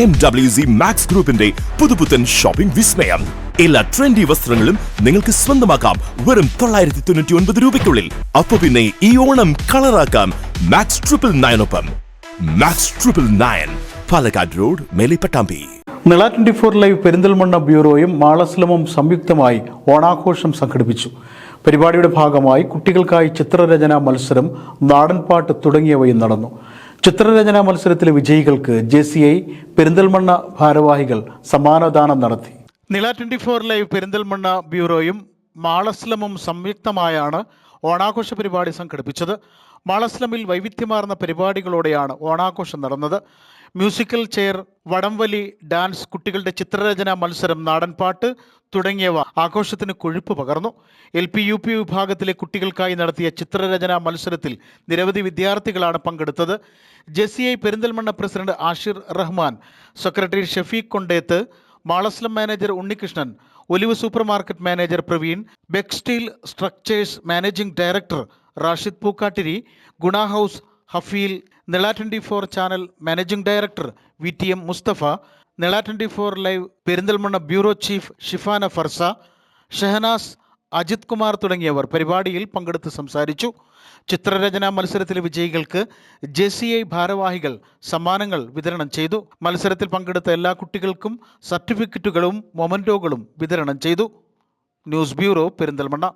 M W C max ഗ്രൂപ്പിന്റെ പുതുപുത്തൻ shopping വിസ്മയം. എല്ലാ ട്രെൻഡി വസ്ത്രങ്ങളും നിങ്ങൾക്ക് സ്വന്തമാക്കാം. വെറും തൊള്ളായിരത്തി തൊണ്ണൂറ്റി ഒൻപത് രൂപയ്ക്കുള്ളിൽ. അപ്പൊ പിന്നെ ഈ ഓണം കളറാക്കാം max triple നയനൊപ്പം max triple nine Palakkad road Melipattambi. Nila twenty four live Perinthalmanna ബ്യൂറോയും മാളസ്ലമും സംയുക്തമായി ഓണാഘോഷം സംഘടിപ്പിച്ചു. പരിപാടിയുടെ ഭാഗമായി കുട്ടികൾക്കായി ചിത്രരചന മത്സരം നാടൻപാട്ട് തുടങ്ങിയവയും നടന്നു. ചിത്രരചനാ മത്സരത്തിലെ വിജയികൾക്ക് ജെ സി ഐ പെരിന്തൽമണ്ണ ഭാരവാഹികൾ സമ്മാനദാനം നടത്തി. നില ട്വന്റി ഫോർ ലൈവ് പെരിന്തൽമണ്ണ ബ്യൂറോയും മാളസ്ലമും സംയുക്തമായാണ് ഓണാഘോഷ പരിപാടി സംഘടിപ്പിച്ചത്. മാളസ്ലമിൽ വൈവിധ്യമാർന്ന പരിപാടികളോടെയാണ് ഓണാഘോഷം നടന്നത്. മ്യൂസിക്കൽ ചെയർ വടംവലി ഡാൻസ് കുട്ടികളുടെ ചിത്രരചന മത്സരം നാടൻപാട്ട് തുടങ്ങിയവ ആഘോഷത്തിന് കൊഴുപ്പ് പകർന്നു. എൽ പി യു പി വിഭാഗത്തിലെ കുട്ടികൾക്കായി നടത്തിയ ചിത്രരചനാ മത്സരത്തിൽ നിരവധി വിദ്യാർത്ഥികളാണ് പങ്കെടുത്തത്. JCI Perinthalmanna president Ashir Rahman secretary Shafeeq Kondeth മാളസ്ലം manager Unnikrishnan olive super market manager Praveen Becsteel structures managing director Rashid Pookkattiri Guna house Hafeel Nila twenty four channel managing director V T M Mustafa Nila twenty four live Perinthalmanna bureau chief Shifana Farsa Shehnaz Ajith Kumar തുടങ്ങിയവർ പരിപാടിയിൽ പങ്കെടുത്ത് സംസാരിച്ചു. ചിത്രരചനാ മത്സരത്തിലെ വിജയികൾക്ക് J C I ഭാരവാഹികൾ സമ്മാനങ്ങൾ വിതരണം ചെയ്തു. മത്സരത്തിൽ പങ്കെടുത്ത എല്ലാ കുട്ടികൾക്കും സർട്ടിഫിക്കറ്റുകളും മൊമന്റോകളും വിതരണം ചെയ്തു. News bureau Perinthalmanna.